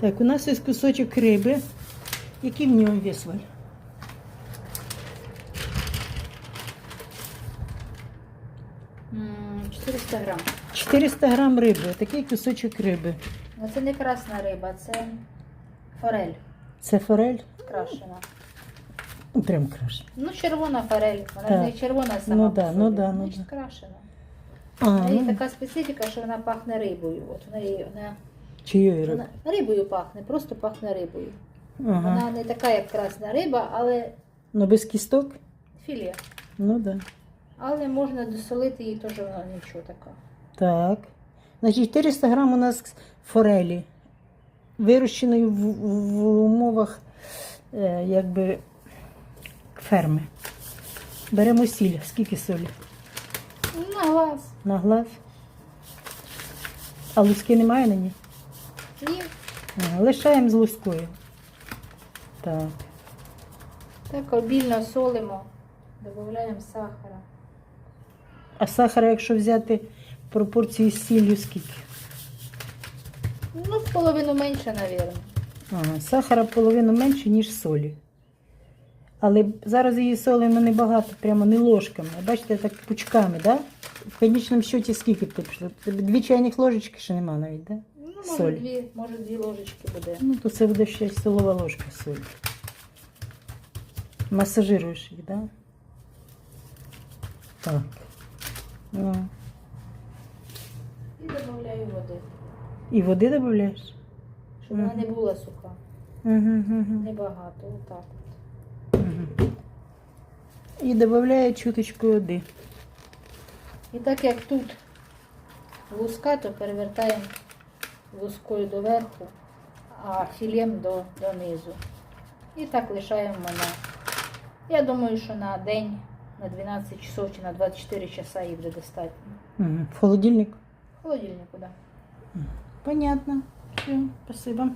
Так, у нас ось кусочок риби. Який в нього вес, Валь? 400 грам. 400 грам риби, такий кусочок риби. Ну це не красна риба, це форель Це форель? крашена. Ну, Прям краще. Ну, червона форель. Вона Так. не червона сама. Ну по да, собі, ну да, ну значить, да. крашена. А, В неї ну, така специфіка, що вона пахне рибою. От в неї вона, чиєї риби? вона рибою пахне, просто пахне рибою. Ага. Вона не така, як красна риба, але Ну без кісток? філе. Ну да. Але можна досолити її, теж вона нічого така. Так. Значить, 400 грам у нас форелі. Вирощеної в, в, в умовах е, якби ферми. Беремо сіль. Скільки солі? На глаз. На глаз. А луски немає на ній? Ні. Лишаємо з лускою. Так. Так обільно солимо, додаємо сахара. А сахара, якщо взяти пропорцію з сіллю, скільки? Ну, в половину менше, мабуть. Ага, сахара половину менше, ніж солі. Але зараз її солимо небагато, прямо не ложками. а Бачите, так пучками, да? В конечному счеті скільки пішло? Дві чайних ложечки ще нема навіть, да? Ну, може, Соль. дві, може, дві ложечки буде. Ну, то це буде ще столова ложка солі. Масажируєш їх, да? Так. Ну. І додаю води, І води додаєш? щоб вона не була суха. Угу, угу. Небагато, отак. Угу. І додає чуточку води. І так як тут луска, то перевертаємо лускою доверху, а філем до, донизу. І так лишаємо на. Я думаю, що на день, на 12 часов чи на 24 часа їй буде достатньо. В холодильник? В холодильнику, так. Да. Понятно. Все, спасибо.